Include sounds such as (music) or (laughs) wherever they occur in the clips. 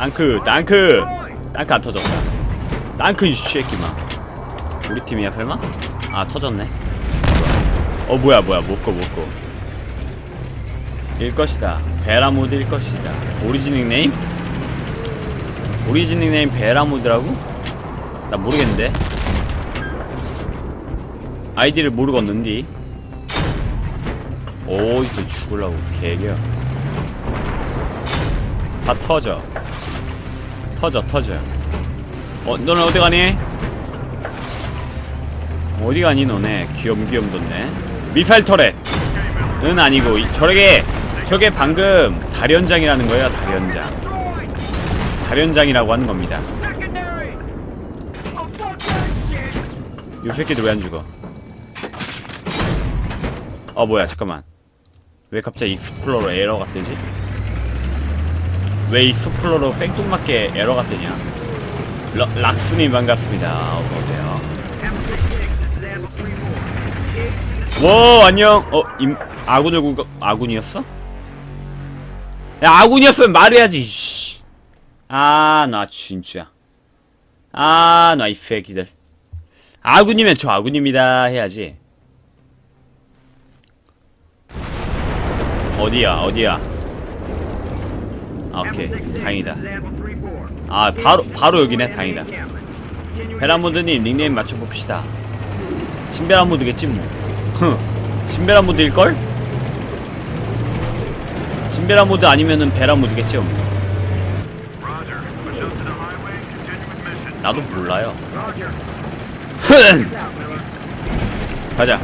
땅크 땅크! 땅크 안 터졌다 땅크 이 새끼마. 우리 팀이야 설마? 아 터졌네. 어 뭐야 뭐야. 못고 못고 일 것이다. 베라모드 일 것이다. 오리진 닉네임? 오리진 닉네임 베라모드라고? 나 모르겠는데. 아이디를 모르겠는디. 어디서 죽을라고. 개겨 다 터져 터져 터져. 어 너는 어디 가니? 어디 가니 너네? 귀염귀염 돋네. 미사일 터렛은 아니고 이, 저게! 저게 방금 다련장이라는 거예요 다련장. 다련장이라고 하는 겁니다. 요 새끼들 왜 안 죽어? 어 뭐야 잠깐만. 왜 갑자기 익스플로러 에러가 뜨지? 왜 익스플로러 생뚱맞게 에러가 뜨냐? 러, 락스님 반갑습니다. 어서오세요. 와 안녕. 어 임, 아군을 구 아군이었어? 야 아군이었으면 말해야지 아 나 진짜. 아 나 이 새끼들. 아군이면 저 아군입니다. 해야지. 어디야 어디야 아, 오케이. 다행이다. 아 바로 바로 여기네. 다행이다. 베라모드님 닉네임 맞춰봅시다. 신베라모드겠지 뭐. 흥, 신베라모드일걸? 신베라모드 아니면은 베라모드겠죠 뭐. 나도 몰라요. 흥! 가자.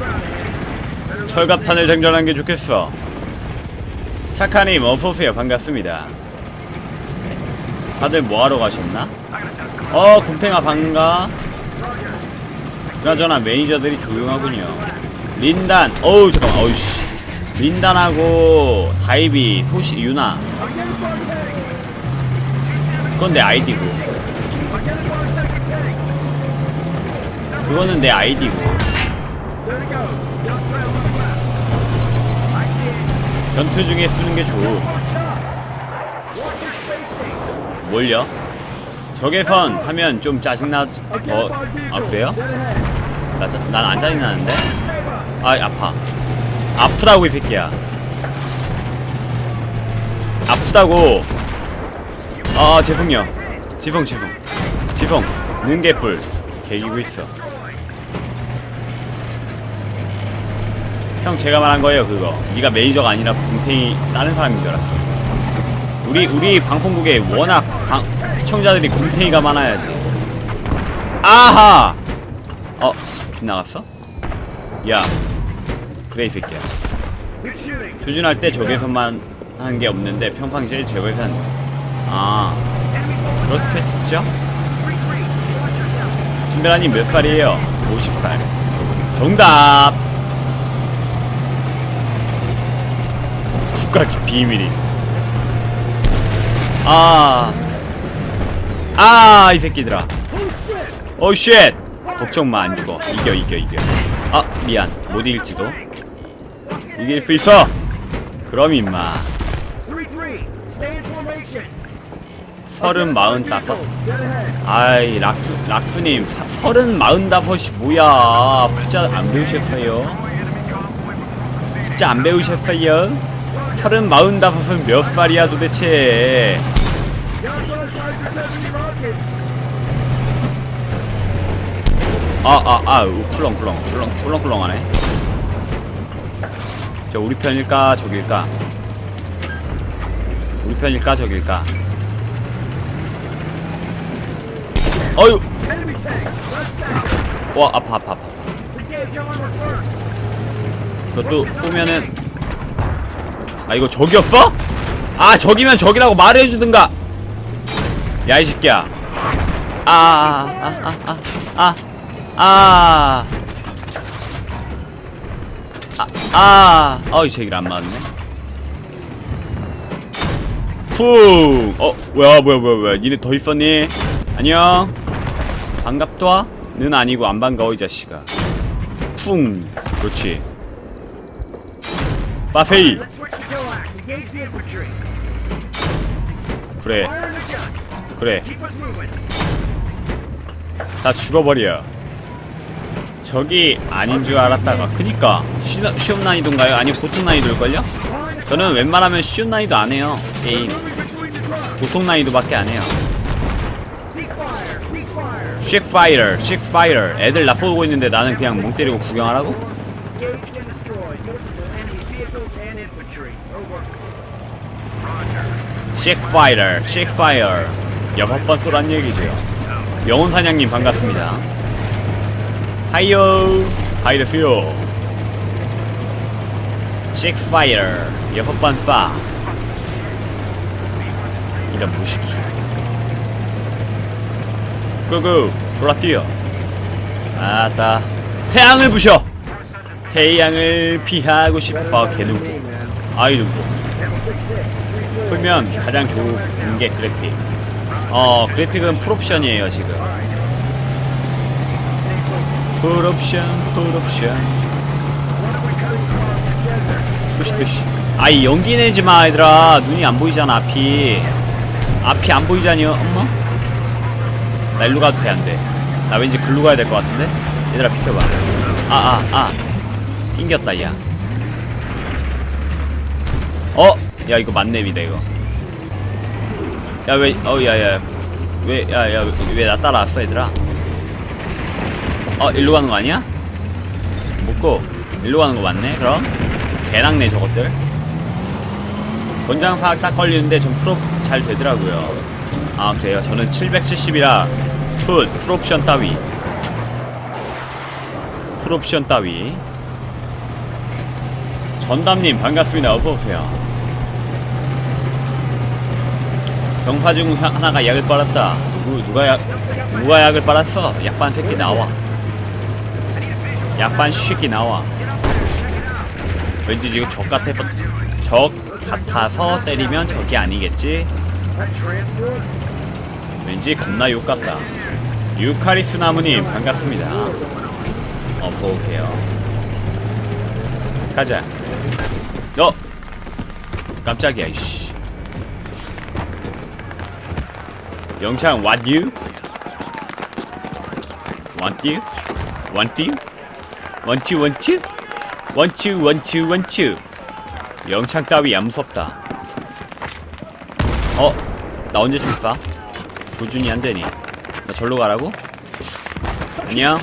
철갑탄을 장전한 게 좋겠어. 착하님 어서오세요. 반갑습니다 다들 뭐하러 가셨나? 어 곰탱아 반가. 그나저나 매니저들이 조용하군요. 린단 어우 잠깐만 어우씨. 린단하고 다이비 소시 유나. 그건 내 아이디고. 그거는 내 아이디고. 전투 중에 쓰는 게 좋음 뭘요? 적외선 하면 좀 짜증나 어? 아 그래요? 난안 짜증나는데? 아 아파. 아프다고 이 새끼야. 아프다고. 아 죄송요. 지성 지성 지성 능개뿔 개기고 있어. 형 제가 말한 거예요 그거. 네가 매니저가 아니라 곰탱이 다른 사람인 줄 알았어 우리 우리 방송국에 워낙 방, 시청자들이 곰탱이가 많아야지. 아하! 어 빗나갔어? 야 그래 이 새끼야. 추진할 때 적외선만 하는 게 없는데 평상시에 적외선. 아 그렇겠죠? 진베라님 몇 살이에요? 50살. 정답! 국가기 비밀이 아, 아, 이 새끼들아. 오, 쉣! 걱정 마, 안 죽어. 이겨, 이겨, 이겨. 아, 미안. 못 이길지도. 이길 수 있어! 그럼, 임마. 서른 마흔 다섯? 아이, 락스, 락스님, 사, 서른 마흔 다섯이 뭐야. 숫자 안 배우셨어요? 숫자 안 배우셨어요? 서른 마흔 다섯은 몇 살이야 도대체? 아아아 아, 아, 쿨렁쿨렁 쿨렁 쿨렁쿨렁하네. 저 우리 편일까 저길까? 우리 편일까 저길까? 어유 와 아파 아파 아파. 저또 쏘면은 아 이거 적이었어? 아 적이면 적이라고 말해주든가! 야 이 새끼야. 아아아아아 아, 아, 아, 아, 아. 아. 어이 새끼를 안 맞네. 쿵 어 뭐야 뭐야 뭐야 뭐야. 니네 더 있었니? 안녕. 반갑다? 는 아니고 안 반가워 이 자식아. 쿵. 그렇지. 빠세이. 그래. 그래. 다 죽어버려 저기 아닌 줄 알았다가 그니까 쉬, 쉬운 난이도인가요? 아니 보통 난이도일걸요? 저는 웬만하면 쉬운 난이도 안 해요 게임 보통 난이도밖에 안 해요 쉑파이터 쉑파이터 애들 나 쏘고 있는데 나는 그냥 멍 때리고 구경하라고? 쉑파이터 쉑파이터 여섯 번 쏘란 얘기죠 영혼 사냥님 반갑습니다 하이요. 하이드스요. 쉑파이터 여섯 번쏴. 이런 무식이. 고고 졸라 뛰어. 아따. 태양을 부셔. 태양을 피하고 싶어 개누구 아이 누구 풀면 가장 좋은 게 그래픽. 어 그래픽은 풀옵션이에요 지금 풀옵션 풀옵션 푸시푸시. 아이 연기 내지 마 얘들아. 눈이 안 보이잖아 앞이. 앞이 안 보이자니요? 엄마? 나 일로 가도 돼 안돼? 나 왠지 글로 가야 될 것 같은데? 얘들아 비켜봐. 아아아. 아, 아. 낑겼다 야. 어? 야 이거 만렙이다 이거. 야 왜 어 야야. 왜 야 야 왜 나 따라왔어 얘들아 어 일로 가는 거 아니야? 묻고 일로 가는 거 맞네 그럼. 개낙네 저것들. 권장 사학 딱 걸리는데 전 프로 잘 되더라고요. 아 그래요? 저는 770이라 풀 풀옵션 따위. 풀옵션 따위. 전담님 반갑습니다. 어서오세요. 병사 중 하- 하나가 약을 빨았다. 누구 누가 약 누가 약을 빨았어? 약반 새끼 나와 약반 새끼 나와. 왠지 지금 적 같아서 적 같아서 때리면 적이 아니겠지? 왠지 겁나 욕 같다. 유카리스 나무님 반갑습니다. 어서오세요. 가자. 너! 깜짝이야 이씨. 영창 what you? You want you want you 영창 따위 안 무섭다 어? 나 언제쯤 쏴? 조준이 안 되니 나 절로 가라고? 안녕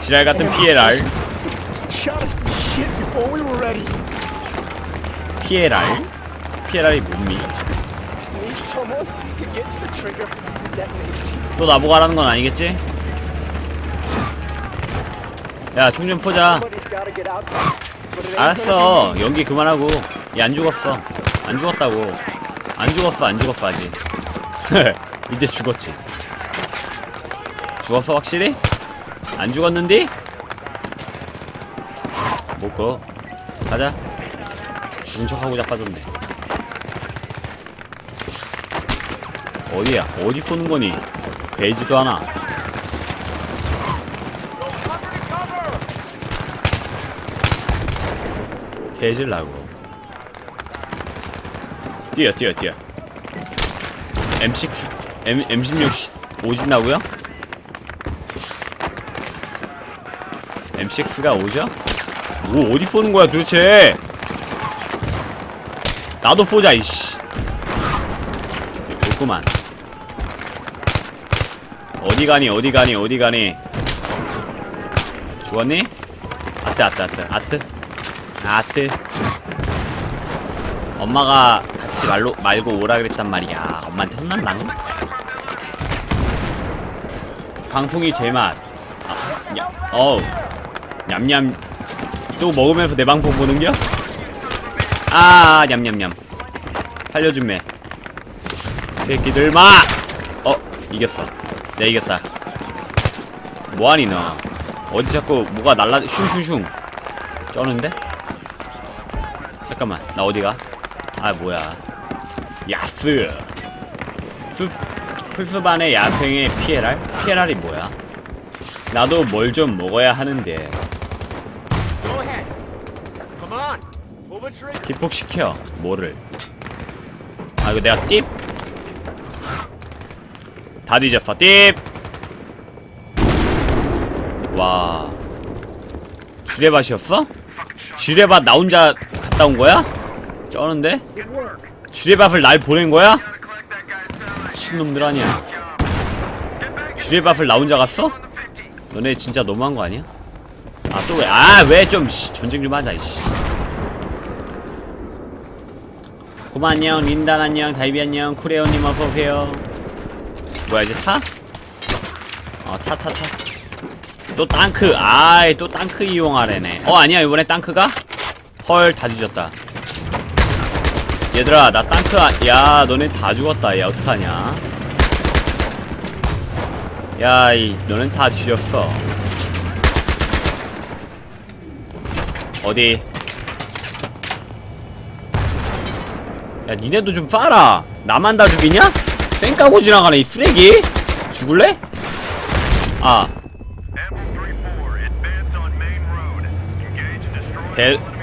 지랄 같은 PLR. PLR? PLR이 뭡니? 또 나보고 하라는 건 아니겠지? 야총좀 포자. 알았어. 연기 그만하고. 얘 안 죽었어. 안 죽었다고. 안 죽었어 안 죽었어 아직. (laughs) 이제 죽었지. 죽었어 확실히? 안 죽었는디? 못고 가자. 죽은 척하고 자빠졌네. 어디야? 어디 쏘는 거니? 베이지도 하나 개질라고. 뛰어 뛰어 뛰어. M6 M, M16 오진다고요? M6가 오죠? 뭐 어디 쏘는 거야 도대체? 나도 쏘자 이씨. 좋구만. 어디 가니 어디 가니 어디 가니? 죽었니? 아뜨 아뜨 아뜨 아뜨 아뜨. 엄마가 같이 말로 말고 오라 그랬단 말이야. 엄마한테 혼난당 강풍이 제맛 아, 야, 어우. 냠냠. 또 먹으면서 내 방송 보는겨? 아 냠냠냠. 살려준매. 새끼들 마! 어 이겼어. 내가 이겼다. 뭐하니 너? 어디 자꾸 뭐가 날라 슝슝슝. 쩌는데? 잠깐만 나 어디가? 아 뭐야 야스 수, 풀수반의 야생의 PLR? PLR이 뭐야? 나도 뭘 좀 먹어야 하는데. 기폭시켜 뭐를 아 이거 내가 띠 다 뒤졌어 띠! 와 쥐레밭이었어? 쥐레밭 나 혼자 갔다 온 거야? 쩌는데? 쥐레밭을 날 보낸 거야? 신놈들 아니야 쥐레밭을 나 혼자 갔어? 너네 진짜 너무한 거 아니야? 아 또 왜? 아 왜 좀 전쟁 좀 하자 이씨 고마 안녕 린단 안녕 다이비 안녕 쿠레오님 어서오세요 뭐야 이제 타? 어타 타타 또 땅크 아이 또 땅크 이용하래네 어 아니야 이번에 땅크가? 헐 다 뒤졌다. 얘들아 나 땅크 아, 야 너네 다 죽었다. 야 어떡하냐? 야이 너넨 다 뒤졌어. 어디? 야 니네도 좀 쏴라. 나만 다 죽이냐? 쌩 까고 지나가네 이 쓰레기. 죽을래? 아. Ammo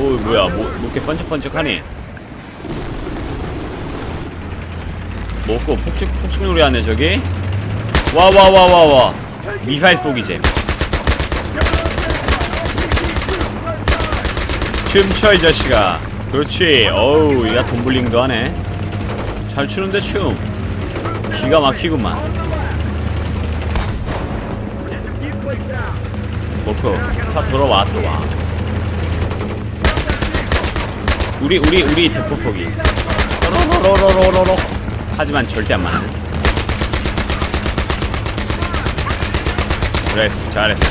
오 뭐야 뭐, 뭐 이렇게 번쩍번쩍하니? 먹고 폭죽 폭죽 놀이 하네 저기. 와 와 와 와와. 미사일 쏘기 잼. 춤춰 이 자식아. 그렇지. 어우 얘가 돈블링도 하네. 잘 추는데 춤. 기가 막히구만. 먹고 다 돌아와 들어와 우리 우리 우리 대포 쏘기 로로로로로로로 하지만 절대 안 맞네. 그랬어 잘했어.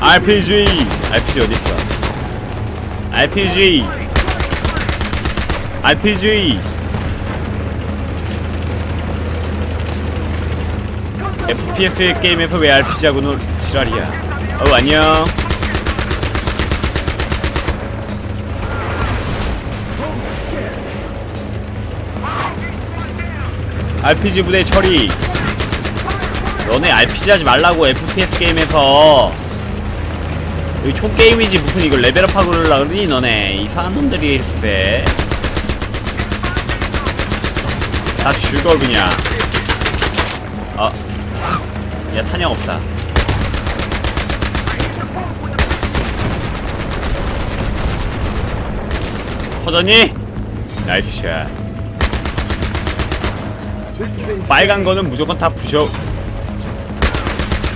RPG RPG 어딨어? RPG RPG FPS 게임에서 왜 RPG하고는 지랄이야? 어우 안녕 RPG 부대 처리. 너네 RPG 하지 말라고 FPS 게임에서. 여기 총 게임이지 무슨 이걸 레벨업하고 그러려 그러니 너네. 이상한 놈들이 일세 다 죽어 그냥. 어. 야 탄약 없다. 터졌니? 나이스 샷 빨간 거는 무조건 다 부셔.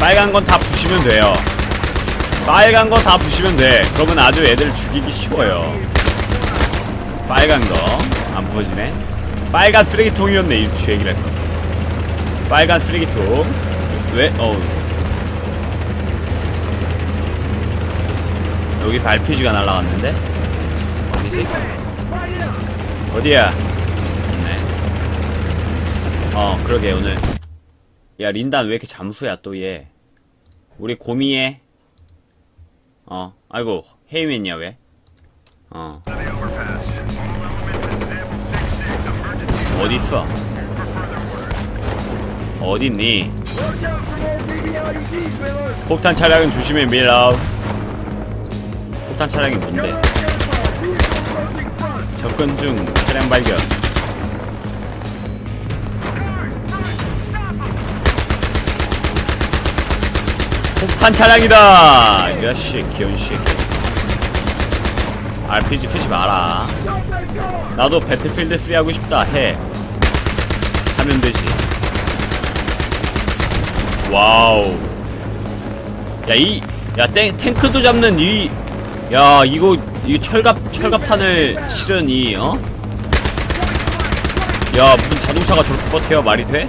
빨간 건 다 부시면 돼요. 빨간 거 다 부시면 돼. 그러면 아주 애들 죽이기 쉬워요. 빨간 거 안 부서지네. 빨간 쓰레기통이었네 이 쥐얘기를 할거 빨간 쓰레기통. 왜? 어우. 여기서 RPG가 날라갔는데? 어디지? 어디야? 네. 어 그러게 오늘 야 린단 왜 이렇게 잠수야 또 얘 우리 고미에 어 아이고 헤이맨이야 왜? 어 어디 있어? 어디 있니? Watch out for more BBRDGs, Miller. 폭탄 차량은 조심해 밀라우 폭탄 차량이 뭔데? 접근 중 차량 발견 폭탄 차량이다 이 자식 귀여운 새끼 RPG 쓰지 마라. 나도 배틀필드 3 하고 싶다 해 하면 되지 와우 야 이 야 탱, 탱크도 잡는 이 야 이거 이 철갑 철갑탄을 실은 이 어? 야 무슨 자동차가 저렇게 버텨 말이 돼?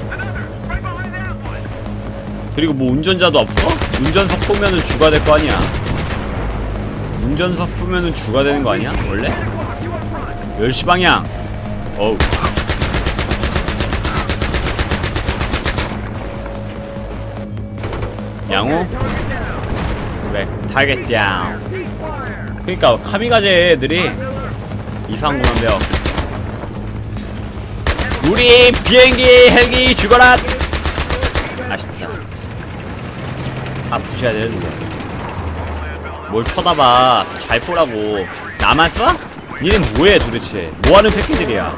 그리고 뭐 운전자도 없어? 운전석 쏘면은 주가 될 거 아니야. 운전석 쏘면은 주가 되는 거 아니야? 원래? 10시 방향. 어우. 양호? 그래 타겟 다운. 그니까 카미가제 애들이 배워. 우리 비행기 헬기 죽어라! 아쉽다 아 부셔야 되는데. 뭘 쳐다봐. 잘 쏘라고. 나만 쏴? 니는 뭐해 도대체? 뭐하는 새끼들이야?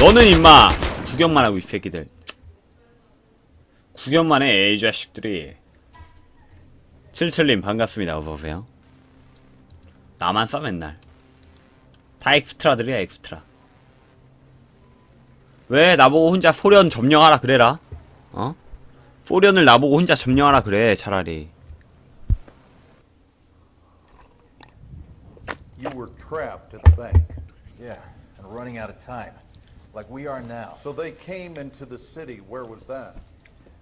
너는 임마 구경만 하고 이 새끼들. 구경만 해 에이 자식들이. 칠칠님 반갑습니다. 어서오세요. 나만 써 맨날. 다 엑스트라들이야 엑스트라. 왜 나보고 혼자 소련 점령하라 그래라? 어? 소련을 나보고 혼자 점령하라 그래 차라리 You were trapped at the bank. Yeah, and running out of time. Like we are now. So they came into the city. Where was that?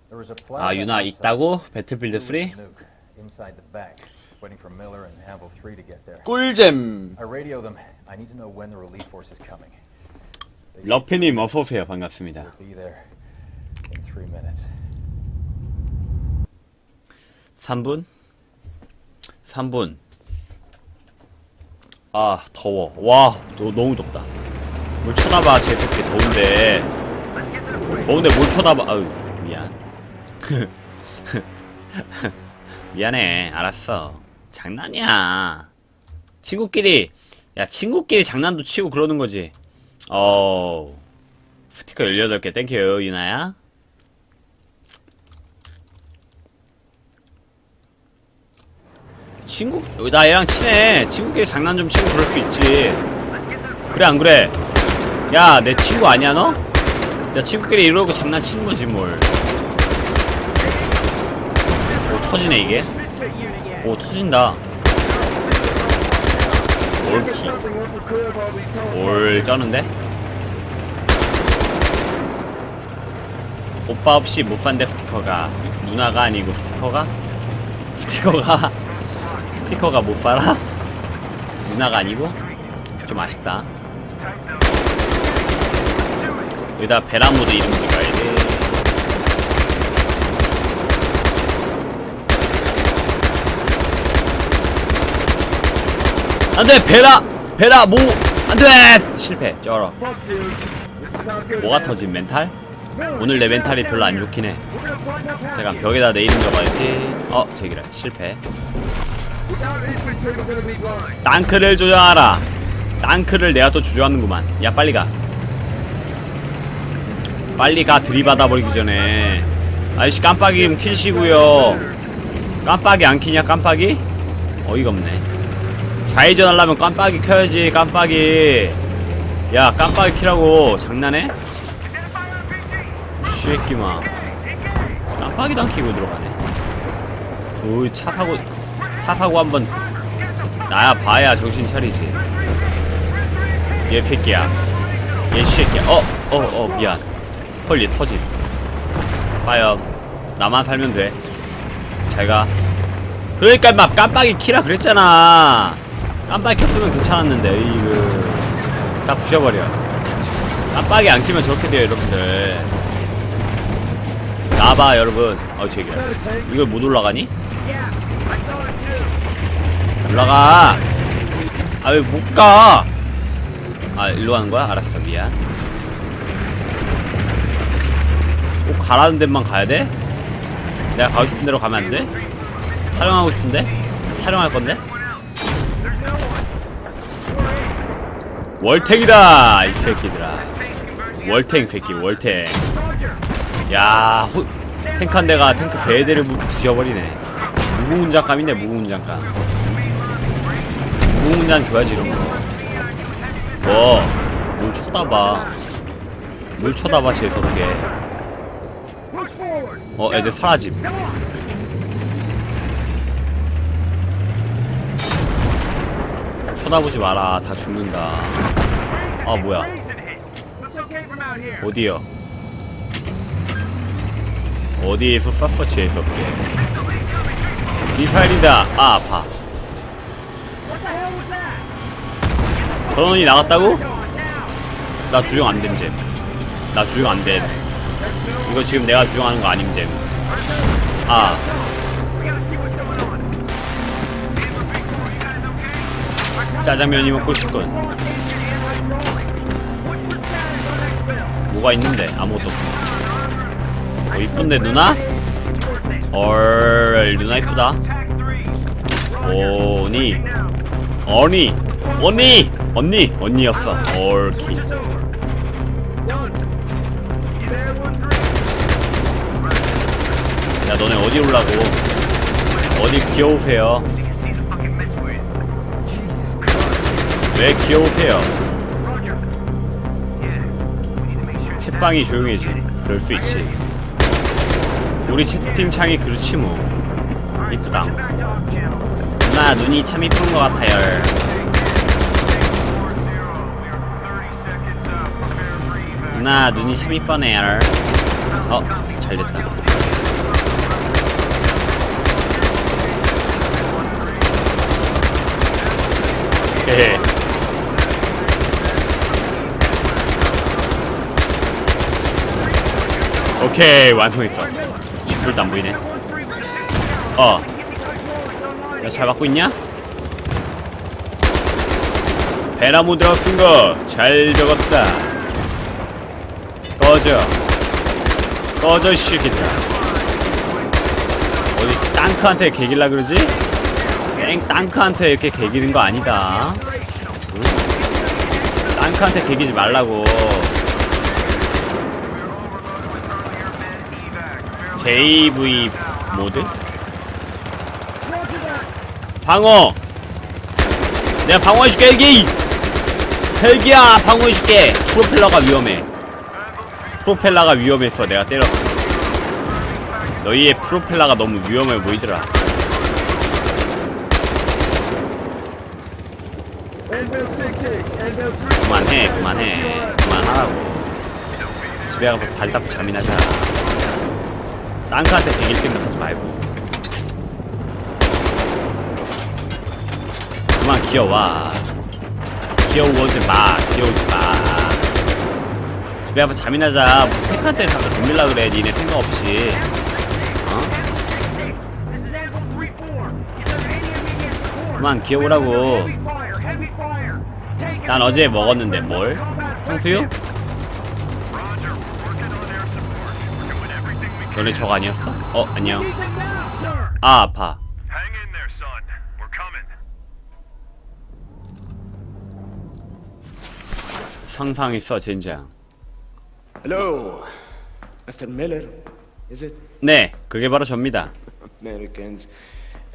There was a plaza 아 유나 있다고? 배틀필드 3? with a nuke inside the bank, waiting for Miller and Havel 3 to get there. 꿀잼 I radio them. I need to know when the relief force is coming. They 러피님 어서오세요 반갑습니다 will be there in three minutes. 3분? 3분. 아 더워. 와 너, 너무 덥다. 뭘 쳐다봐 제 새끼 더운데. 더운데 뭘 쳐다봐. 아유 미안. (laughs) 미안해. 알았어. 장난이야. 친구끼리. 야 친구끼리 장난도 치고 그러는 거지. 어 스티커 18개. 땡큐 유나야 친구 나 얘랑 친해 친구끼리 장난 좀 치고 그럴 수 있지 그래 안 그래 야 내 친구 아니야 너? 야 친구끼리 이러고 장난치는 거지 뭘 오, 터지네 이게. 오 터진다 올키. 올 쩌는데? 오빠 없이 못 산대 스티커가 누나가 아니고 스티커가? (laughs) 스티커가 스티커가 못 살아? 누나가 아니고? 좀 아쉽다. 여기다 베라모드 이름 찍어야지 안돼! 베라! 베라 모! 안 돼! 실패. 쩔어. 뭐가 터진 멘탈? 오늘 내 멘탈이 별로 안 좋긴 해. of 벽에다 내 이름 적어야지. 어 제기라 실패 땅크를 조정하라. 땅크를 내가 또 조정하는구만. 야 빨리 가. 빨리 가 들이받아 버리기 전에. 아이씨 깜빡이 좀 킬시고요. 깜빡이 안 키냐 깜빡이? 어이가 없네. 좌회전 하려면 깜빡이 켜야지 깜빡이. 야 깜빡이 키라고. 장난해? 쉐끼마. 깜빡이도 안 키고 들어가네. 오이 차 사고 차 사고 한번 나야 봐야 정신 차리지. 얘 새끼야. 얘 새끼야. 어 어 어 미안. 헐얘 터짐 봐요. 나만 살면 돼. 잘가. 그러니까 막 깜빡이 키라 그랬잖아. 깜빡이 켰으면 괜찮았는데 이거. 다 부셔버려. 깜빡이 안 키면 저렇게 돼요 여러분들. 나봐 여러분. 어 저기야. 이걸 못 올라가니? Yeah, I saw it too. 올라가. 아 왜 못 가? 아 일로 가는 거야? 알았어 미안. 꼭 가라는 데만 가야 돼? 내가 가고 싶은 데로 가면 안 돼? 촬영하고 싶은데? 촬영할 건데? 월탱이다 이 새끼들아. 월탱 새끼 월탱. 야 호, 탱크 한 대가 탱크 세 대를 부- 부셔버리네. 무궁훈장감이네 무궁훈장감. 무궁훈장 줘야지 이런 거. 뭐? 뭘 쳐다봐. 뭘 쳐다봐 재수없게. 어 애들 사라짐. 쳐다보지 마라 다 죽는다. 아 뭐야? 어디요? 어디에서 쐈어 재수없게. 미사일이다. 아 아파. 전원이 나갔다고? 나 주정 안 됨, 잼. 나 주정 안 됨. 이거 지금 내가 주정하는 거 아님, 잼. 아. 짜장면이 먹고 싶군. 뭐가 있는데? 아무것도 없고. 어, 이쁜데, 누나? 얼, 누나 이쁘다. 오니. 어니. 언니! 언니 언니였어 three? 야 너네 어디 올라고 어디 귀여우세요 왜 귀여우세요. 채빵이 조용해지 그럴 수 있지 우리 채팅창이 그렇지 뭐 이쁘다. 누나 눈이 참 이쁜 것 같아요 누나 눈이 참 이쁘네요 어 잘됐다. 오케이 완성했어. 쥐뿔도 안 보이네. 어. 야, 잘 받고 있냐? 베라모드라고 쓴거 잘 적었다. 꺼져. 꺼져, 이 새끼들. 어디 땅크한테 개길라 그러지? 땡 땅크한테 이렇게 개기는 거 아니다. 응? 땅크한테 개기지 말라고. JV 모드? 방어! 내가 방어해줄게, 헬기! 헬기야, 방어해줄게! 프로펠러가 위험해. 프로펠러가 위험했어, 내가 때렸어. 너희의 프로펠러가 너무 위험해 보이더라. 그만해, 그만해. 그만하라고. 집에 가서 발 닦고 잠이나 자. 땅크한테 대길 생각하지 말고. 그만 귀여워. 귀여워지 마. 귀여우지 마. 집에 가서 잠이나 자. 뭐 택한테 자꾸 덤빌라 그래. 니네 생각 없이. 어? This is Anvil 3-4. Is there any immediate support? 그만 it. 난 어제 먹었는데 뭘? 탕수육? 너네 적 아니었어? 어 안녕. 아 아파. 상상했어 젠장. Hello, Mr. Miller. Is it 네, 그게 바로 접니다. Americans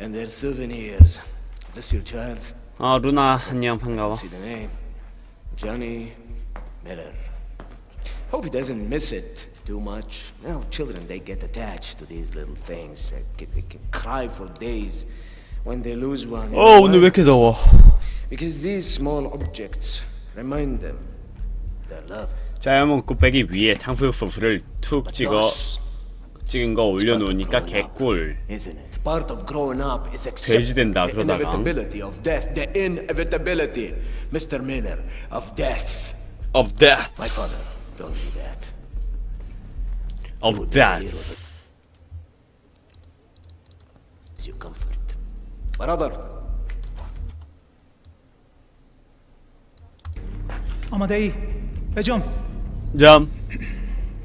and their souvenirs? Is this your child? 어 루나 안녕 반가워. See the name, Johnny Miller. Hope he doesn't miss it too much. You know, children they get attached to these little things. They can, they can cry for days when they lose one. you 어 know 오늘 왜 why? 이렇게 더워? Because these small objects remind them 자이언 곱빼기 위에 탕수육 소스를 툭 찍어 찍은 거 올려놓으니까 개꿀. 돼지 된다, the 그러다가. of death, of death. Of death. My father told me that. Of Would death. be a hero that Is your comfort, brother? 아 회전 점.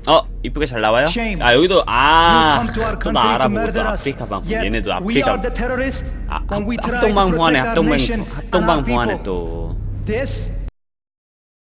어 이쁘게 잘 나와요? 아 여기도 You 아 come to our 또나 country to 알아보고. 아프리카 방송 얘네도 아프리카 아, when we try 합동 to 방송하네 protect our 합동 nation 방송 and 합동 our 방송하네 people. 또 This